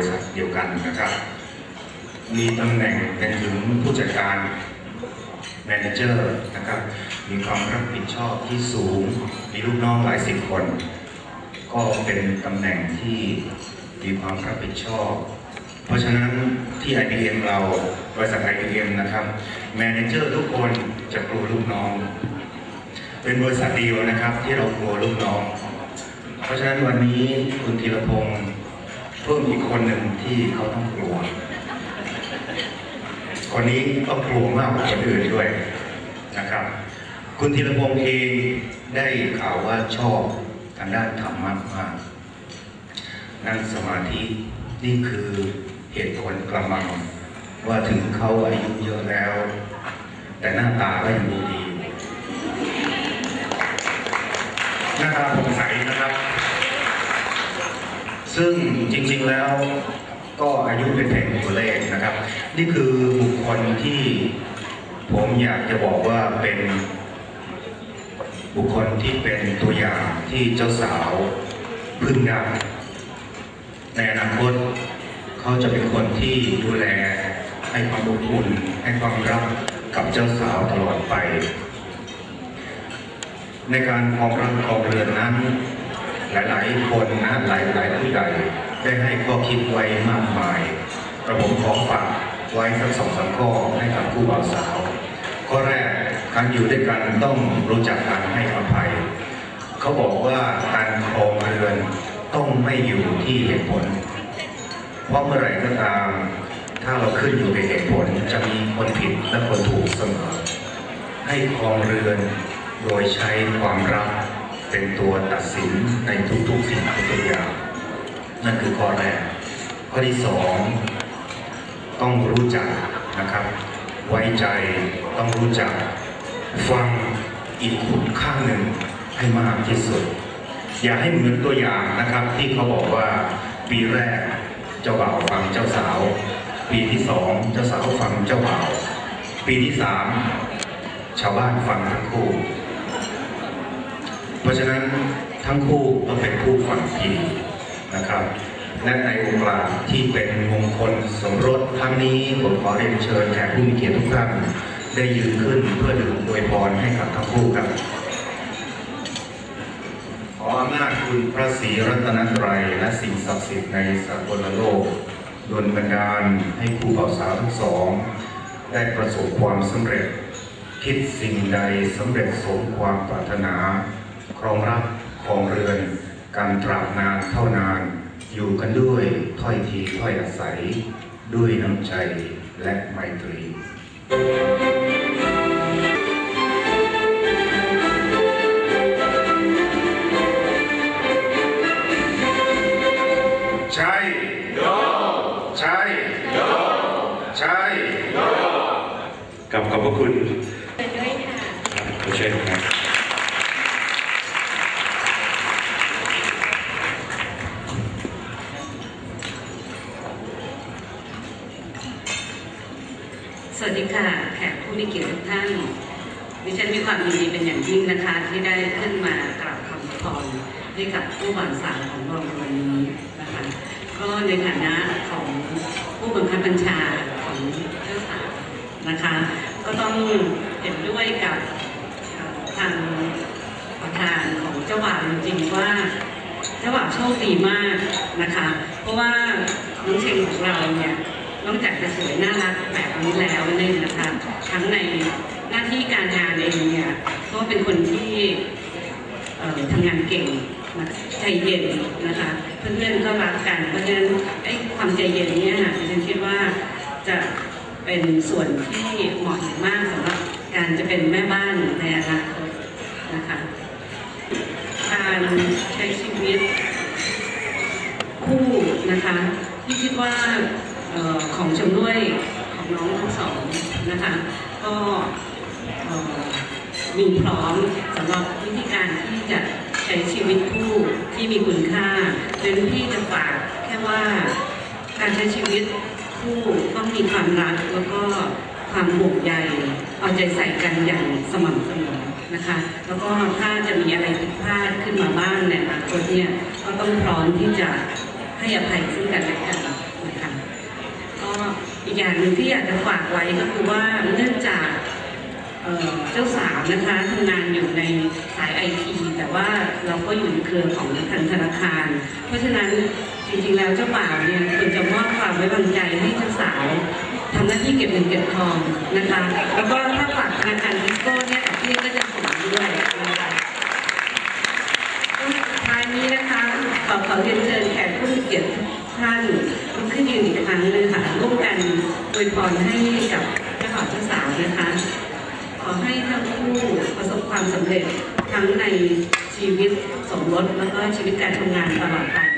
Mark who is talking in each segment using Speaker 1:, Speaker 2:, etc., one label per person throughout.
Speaker 1: ริษัทเดียวกันนะครับ มีตำแหน่งเป็นถึงผู้จัดการแมเนเจอร์นะครับ มีความรับผิดชอบที่สูง มีลูกน้องหลายสิบคน ก็เป็นตำแหน่งที่มีความรับผิดชอบ เพราะฉะนั้นที่ IBM เราบริษัท IBM นะครับแมเนเจอร์ทุกคนจะกลัวลูกน้อง เป็นบริษัทเดียวนะครับที่เรากลัวลูกน้อง เพราะฉะนั้นวันนี้คุณธีรพงศ์ เพิ่มอีกคนหนึ่งที่เขาต้องกลัว คนนี้ก็กลัวมากกว่าคนอื่นด้วยนะครับ คุณธีรพงศ์เองได้ข่าวว่าชอบทางด้านธรรมะมากนั่งสมาธินี่คือเหตุผลกระมัง ว่าถึงเขาอายุเยอะแล้ว แต่หน้าตาก็ยังดูดีหน้าตาผ่องใสนะครับ ซึ่งจริงๆแล้วก็อายุเป็นเพียงตัวเลขนะครับ นี่คือบุคคลที่ผมอยากจะบอกว่าเป็น บุคคลที่เป็นตัวอย่างที่เจ้าสาวพึ่งได้ในอนาคตเขาจะเป็นคนที่ดูแลให้ความอบอุ่นให้ความรักกับเจ้าสาวตลอดไป ในการครองรักครองเรือนนั้น หลาย ๆ คนนะหลายๆผู้ใหญ่ได้ให้ข้อคิดไว้มากมายกระผมขอฝากไว้สักสองสามข้อให้กับผู้บ่าวสาว ข้อแรกการอยู่ด้วยกันต้องรู้จักการให้อภัย เขาบอกว่าการครองเรือนต้องไม่อยู่ที่เหตุผล เพราะเมื่อไหร่ก็ตาม ถ้าเราขึ้นอยู่กับเหตุผลจะมีคนผิดและคนถูกเสมอให้ครองเรือนโดยใช้ความรัก เป็นตัวตัดสินในทุกๆสิ่งทุกอย่าง นั่นคือข้อแรก ข้อที่สองต้องรู้จักนะครับ ไว้ใจต้องรู้จัก ฟังอีกขุนข้างหนึ่งให้มากที่สุด อย่าให้เหมือนตัวอย่างนะครับ ที่เขาบอกว่าปีแรกเจ้าบ่าวฟังเจ้าสาว ปีที่สองเจ้าสาวฟังเจ้าบ่าว ปีที่สามชาวบ้านฟังทั้งคู่ เพราะฉะนั้นทั้งคู่ต้องเป็นผู้ฟังทีนะครับและในโอกาสที่เป็นมงคลสมรสครั้งนี้ผมขอเรียนเชิญแขกผู้มีเกียรติทุกท่านได้ยืนขึ้นเพื่อดื่มอวยพรให้กับทั้งคู่ครับ ขออำนาจคุณพระศรีรัตนตรัยและสิ่งศักดิ์สิทธิ์ในสากลโลกดลบันดาลให้คู่บ่าวสาวทั้งสอง ได้ประสบความสำเร็จ คิดสิ่งใดสำเร็จสมความปรารถนา ครองรักครองเรือนการตราบนานเท่านาน อยู่กันด้วยถ้อยทีถ้อยอาศัย ด้วยน้ำใจและไมตรีใช่ใช่ใช่กับขอบพระคุณ
Speaker 2: สวัสดีค่ะแขกผู้มีเกียรติทุกท่านดิฉันมีความยินดีเป็นอย่างยิ่งนะคะ ที่ได้ขึ้นมากราบคำพรให้กับผู้บ่าวสาวของเราในวันนี้นะคะก็ในฐานะของผู้บังคับบัญชาของเจ้าสาวนะคะ ก็ต้องเห็นด้วยกับทางประธานของเจ้าบ่าวจริงๆว่าเจ้าบ่าวโชคดีมากนะคะ เพราะว่าน้องเชงของเราเนี่ย นอกจากจะสวยน่ารักแบบนี้แล้วเนี่ยนะคะทั้งในหน้าที่การงานเองเนี่ยก็เป็นคนที่ทำงานเก่งใจเย็นนะคะ เพื่อนๆก็รักกันเพราะฉะนั้นไอ้ความใจเย็นเนี่ยดิฉันคิดว่าจะเป็นส่วนที่เหมาะมากสำหรับการจะเป็นแม่บ้านในอนาคตนะคะการใช้ชีวิตคู่นะคะที่คิดว่า ของชมด้วยของน้องทั้งสองนะคะ ก็มีพร้อมสำหรับวิธีการที่จะใช้ชีวิตคู่ที่มีคุณค่าโดยที่จะฝากแค่ว่าการใช้ชีวิตคู่ต้องมีความรักแล้วก็ความห่วงใยเอาใจใส่กันอย่างสม่ำเสมอนะคะแล้วก็ถ้าจะมีอะไรผิดพลาดขึ้นมาบ้างในอนาคตเนี่ยก็ต้องพร้อมที่จะให้อภัยซึ่งกันและกันนะคะ อีกอย่างหนึ่งที่อยากจะฝากไว้ก็คือว่าเนื่องจากเเจ้าสาวนะคะทำงานอยู่ในสายไอทีแต่ว่าเราก็อยู่ในเครือของทางธนาคาร เพราะฉะนั้นจริงๆแล้วเจ้าบ่าวเนี่ยควรจะมอบความไว้วางใจให้เจ้าสาวทำหน้าที่เก็บเงินเก็บทองนะคะ แล้วก็ถ้าฝากธนาคารดิสโก้เนี่ยดอกเบี้ยก็จะสูงด้วยนะคะท้ายนี้นะคะขอขอเรียนเชิญแขกผู้มีเกียรติท่าน ขึ้นยืนอีกครั้งเลยค่ะร่วมกันอวยพรให้กับเจ้าบ่าวเจ้าสาวนะคะ ขอให้ทั้งคู่ประสบความสำเร็จทั้งในชีวิตสมรสแล้วก็ชีวิตการทำงานตลอดไป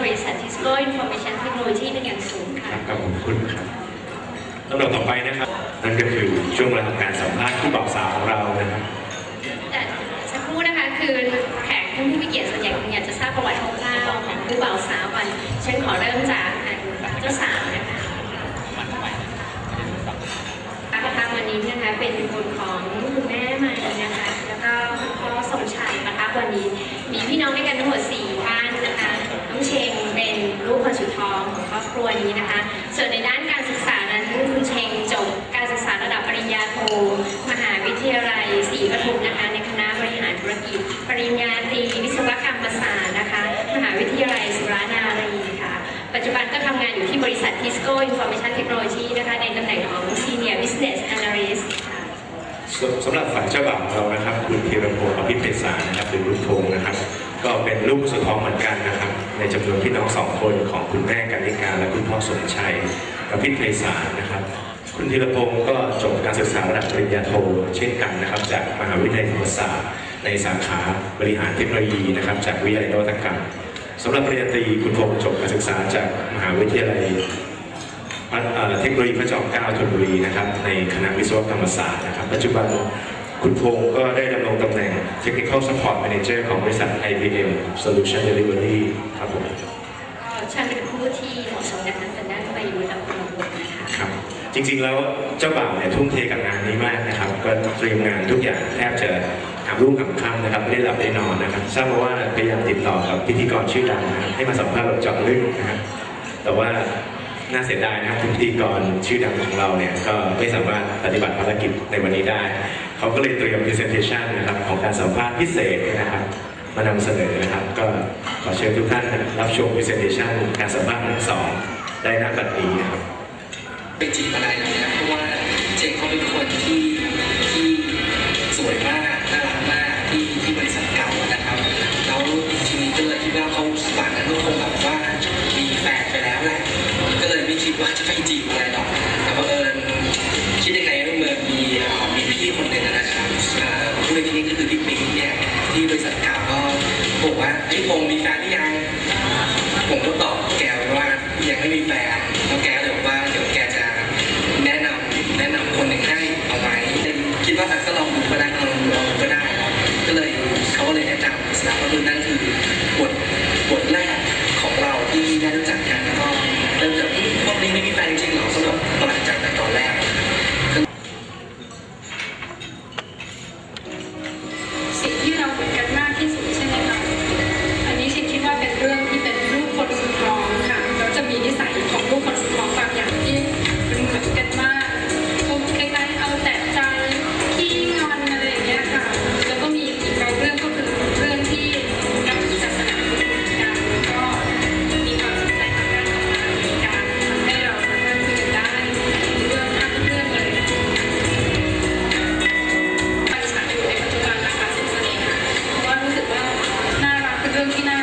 Speaker 3: บริษัท Tisco Information Technology เป็นอย่างสูงค่ะ
Speaker 4: ครับขอบคุณครับลำดับต่อไปนะครับ นั่นก็คือช่วงเวลาของการสัมภาษณ์ผู้บ่าวสาวของเรานะครับ
Speaker 3: แต่สักครู่นะคะคือแขกผู้มีเกียรติส่วนใหญ่คงอยากจะทราบประวัติคร่าวๆของผู้บ่าวสาวก่อนฉันขอเริ่มจากเจ้าสาวนะคะประธานวันนี้นะคะเป็นคนของคุณแม่มานะคะแล้วก็คุณพ่อสมชัยนะคะวันนี้มีพี่น้องด้วยกันทั้งหมด4 ส่วนในด้านการศึกษานั้นคุณเชงจบการศึกษาระดับปริญญาโท มหาวิทยาลัยศรีปทุมนะคะในคณะบริหารธุรกิจ ปริญญาตรีวิศวกรรมศาสตร์นะคะ มหาวิทยาลัยสุรานารีค่ะ ปัจจุบันก็ทำงานอยู่ที่บริษัท Tisco Information Technology นะคะในตำแหน่งของ Senior Business Analyst ค่ะ
Speaker 4: สำหรับฝ่ายเจ้าบ่าวของเรานะครับ คุณธีรพงศ์อภิเภสานะครับหรือรุ่พงศ์นะครับ ก็เป็นลูกสุดท้องเหมือนกันนะครับ ในจำนวนพี่น้องสองคนของคุณแม่กันิการและคุณพ่อสมชัยอภิเภสารนะครับ คุณธีรพงศ์ก็จบการศึกษาระดับปริญญาโทเช่นกันนะครับ จากมหาวิทยาลัยธรรมศาสตร์ในสาขาบริหารเทคโนโลยีนะครับ จากวิทยาลัยนวัตกรรมสำหรับปริญญาตรีคุณพงศ์จบการศึกษาจากมหาวิทยาลัยเทคโนโลยีพระจอมเกล้าธนบุรีนะครับในคณะวิศวกรรมศาสตร์นะครับ ปัจจุบัน คุณพงศ์ก็ได้ดำรงตำแหน่ง Technical Support Manager ของบริษัท IBM Solution Delivery ครับผม
Speaker 3: ก็ช่างเป็นผู้ที่เหมาะสมกันทั้งทางด้านวัยวุฒิและคุณวุฒินะคะ
Speaker 4: ครับจริงๆแล้วเจ้าบ่าวเนี่ยทุ่มเทกับงานนี้มากนะครับก็เตรียมงานทุกอย่างแทบจะหามรุ่งหามค่ำนะครับไม่ได้หลับได้นอนนะครับทราบมาว่าพยายามติดต่อกับพิธีกรชื่อดังนะครับให้มาสัมภาษณ์แบบเจาะลึกนะครับแต่ว่าน่าเสียดายนะครับพิธีกรชื่อดังของเราเนี่ยก็ไม่สามารถปฏิบัติภารกิจในวันนี้ได้ เขาก็เลยเตรียม presentation นะครับ ของการสัมภาษณ์พิเศษนะครับ มานำเสนอนะครับ ก็ขอเชิญทุกท่านรับชม presentation การสัมภาษณ์ทั้งสองได้ณบัดนี้นะครับ
Speaker 5: ไปจีบอะได้ ยังไม่มีแฟนแล้วแกเลยบอกว่าเดี๋ยวแกจะแนะนำแนะนำคนหนึ่งให้เอาไว้คิดว่าก็ลองดูก็ได้ลองดูก็ได้ ก็เลยเขาเลยแนะนำสำหรับก็คือนั่น Filipina